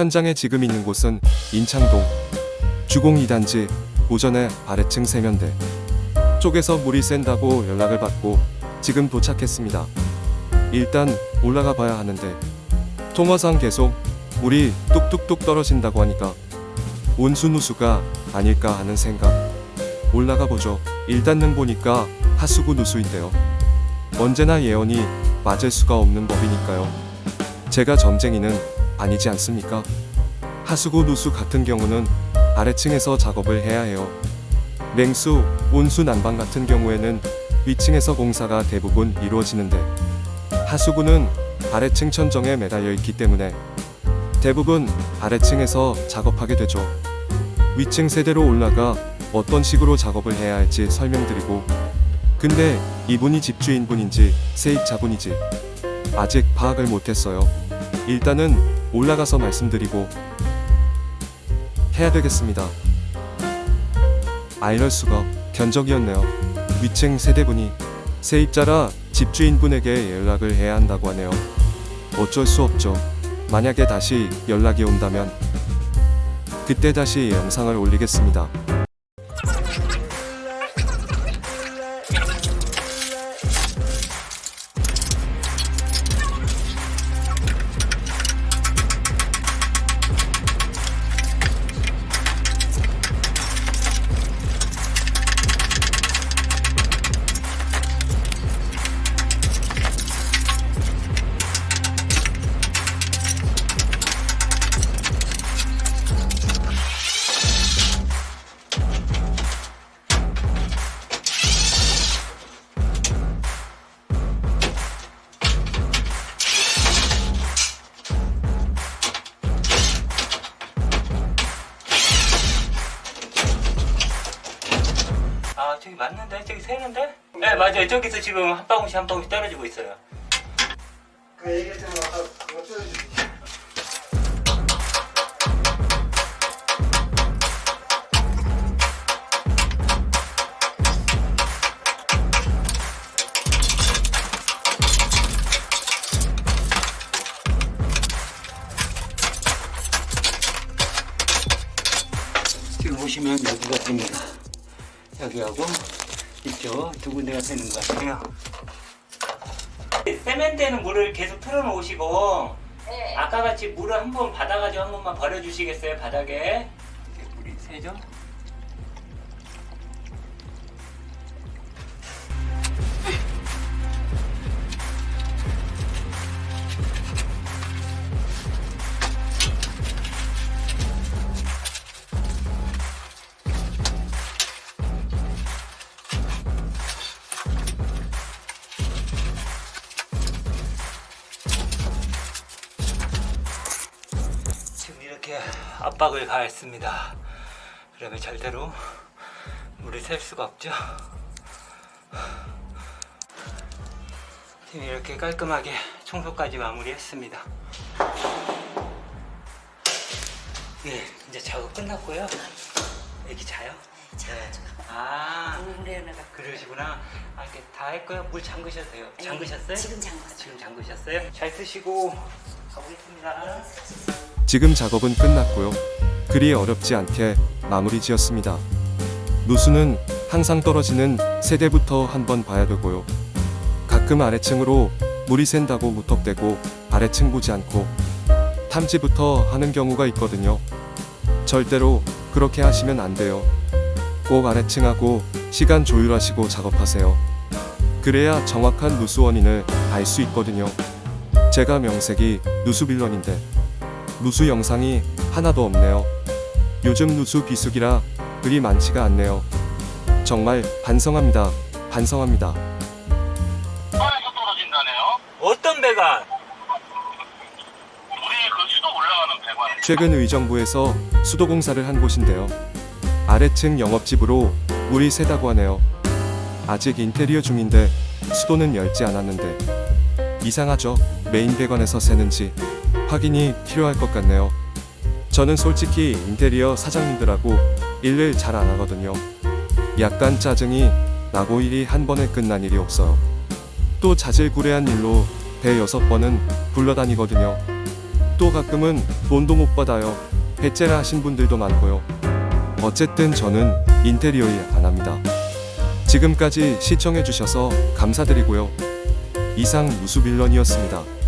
현장에 지금 있는 곳은 인창동 주공 2단지 오전에 아래층 세면대 쪽에서 물이 샌다고 연락을 받고 지금 도착했습니다. 일단 올라가 봐야 하는데 통화상 계속 물이 뚝뚝뚝 떨어진다고 하니까 온수누수가 아닐까 하는 생각 올라가 보죠. 일단은 보니까 하수구 누수인데요. 언제나 예언이 맞을 수가 없는 법이니까요. 제가 점쟁이는 아니지 않습니까? 하수구 누수 같은 경우는 아래층에서 작업을 해야 해요. 냉수, 온수 난방 같은 경우에는 위층에서 공사가 대부분 이루어지는데 하수구는 아래층 천정에 매달려 있기 때문에 대부분 아래층에서 작업하게 되죠. 위층 세대로 올라가 어떤 식으로 작업을 해야 할지 설명드리고 근데 이분이 집주인분인지 세입자분이지 아직 파악을 못했어요. 일단은 올라가서 말씀드리고 해야 되겠습니다. 아 이럴 수가 견적이었네요. 위층 세대분이 세입자라 집주인분에게 연락을 해야 한다고 하네요. 어쩔 수 없죠. 만약에 다시 연락이 온다면 그때 다시 영상을 올리겠습니다. 저기 맞는데? 저기 새는데? 네 맞아요 저기서 지금 한 방울씩 한 방울씩 떨어지고 있어요 그 얘기했잖아 아까 그거 틀어주지 지금 보시면 여기가 됩니다 여기하고 이쪽 두 군데가 되는 것 같아요. 세면대는 물을 계속 틀어놓으시고 아까 같이 물을 한 번 받아가지고 한 번만 버려주시겠어요 바닥에? 이렇게 물이 새죠? 이렇게 압박을 가했습니다. 그러면 절대로 물이 셀 수가 없죠. 지금 이렇게 깔끔하게 청소까지 마무리했습니다. 예, 이제 작업 끝났고요. 애기 자요? 자가지고 아, 물에 그러시구나. 아, 이렇게 다 했고요. 물 잠그셔도 돼요. 네, 잠그셨어요? 지금 잠궜어요. 지금 잠그셨어요? 잘 쓰시고 가보겠습니다. 지금 작업은 끝났고요. 그리 어렵지 않게 마무리 지었습니다. 누수는 항상 떨어지는 세대부터 한번 봐야 되고요. 가끔 아래층으로 물이 샌다고 무턱대고 아래층 보지 않고 탐지부터 하는 경우가 있거든요. 절대로 그렇게 하시면 안 돼요. 꼭 아래층하고 시간 조율하시고 작업하세요. 그래야 정확한 누수 원인을 알 수 있거든요. 제가 명색이 누수빌런인데 누수 영상이 하나도 없네요. 요즘 누수 비수기라 그리 많지가 않네요. 정말 반성합니다. 반성합니다. 산에서 떨어진다네요. 어떤 배가? 우리 그 수도 올라가는 배관. 최근 의정부에서 수도 공사를 한 곳인데요. 아래층 영업집으로 물이 새다고 하네요. 아직 인테리어 중인데 수도는 열지 않았는데 이상하죠? 메인 배관에서 새는지 확인이 필요할 것 같네요. 저는 솔직히 인테리어 사장님들하고 일을 잘 안 하거든요. 약간 짜증이 나고 일이 한 번에 끝난 일이 없어요. 또 자질구레한 일로 배 여섯 번은 굴러다니거든요. 또 가끔은 돈도 못 받아요. 해체를 하신 분들도 많고요. 어쨌든 저는 인테리어 일 안 합니다. 지금까지 시청해주셔서 감사드리고요. 이상 무수빌런이었습니다.